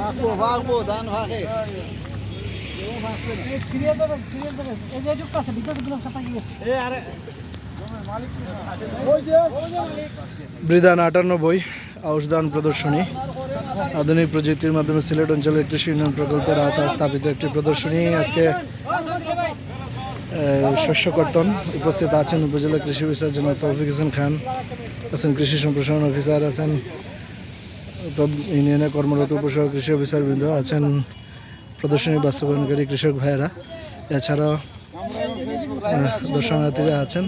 ভাগবো ভাগবো ধান ভাগে বৃদান আটানব্বই আউশদান প্রদর্শনী। আধুনিক প্রযুক্তির মাধ্যমে সিলেট অঞ্চলের কৃষি উন্নয়ন প্রকল্পের আওতায় স্থাপিত একটি প্রদর্শনী। আজকে শস্য কর্তন উপস্থিত আছেন উপজেলা কৃষি অফিসার জনাব তৌফিক হোসেন খান, আছেন কৃষি সম্প্রসারণ অফিসার, আছেন ইউনিয়নে কর্মরত উপসহ কৃষি অফিসার বৃন্দ, আছেন প্রদর্শনী বাস্তবায়নকারী কৃষক ভাইয়েরা। এছাড়াও দর্শনার্থীরা আছেন।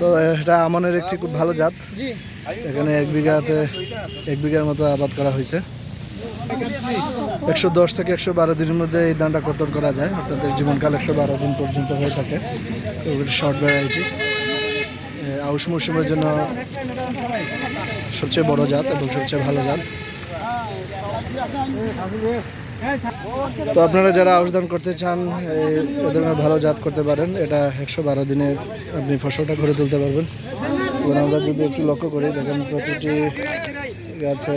তো এটা আমনের একটি খুব ভালো জাত। এখানে এক বিঘাতে, এক বিঘার মতো আবাদ করা হয়েছে। একশো দশ থেকে একশো বারো দিনের মধ্যে এই ধানটা কর্তন করা যায়, অর্থাৎ জীবনকাল একশো বারো দিন পর্যন্ত হয়ে থাকে। এটি শর্ট ভ্যারাইটি আউশ মৌসুমের জন্য সবচেয়ে বড় জাত এবং সবচেয়ে ভালো জাত। তো আপনারা যারা আউশ ধান করতে চান, এ ভালো জাত করতে পারেন। এটা একশো বারো দিনে আপনি ফসলটা করে তুলতে পারবেন। এবং আমরা যদি একটু লক্ষ্য করি, দেখেন প্রতিটি গাছে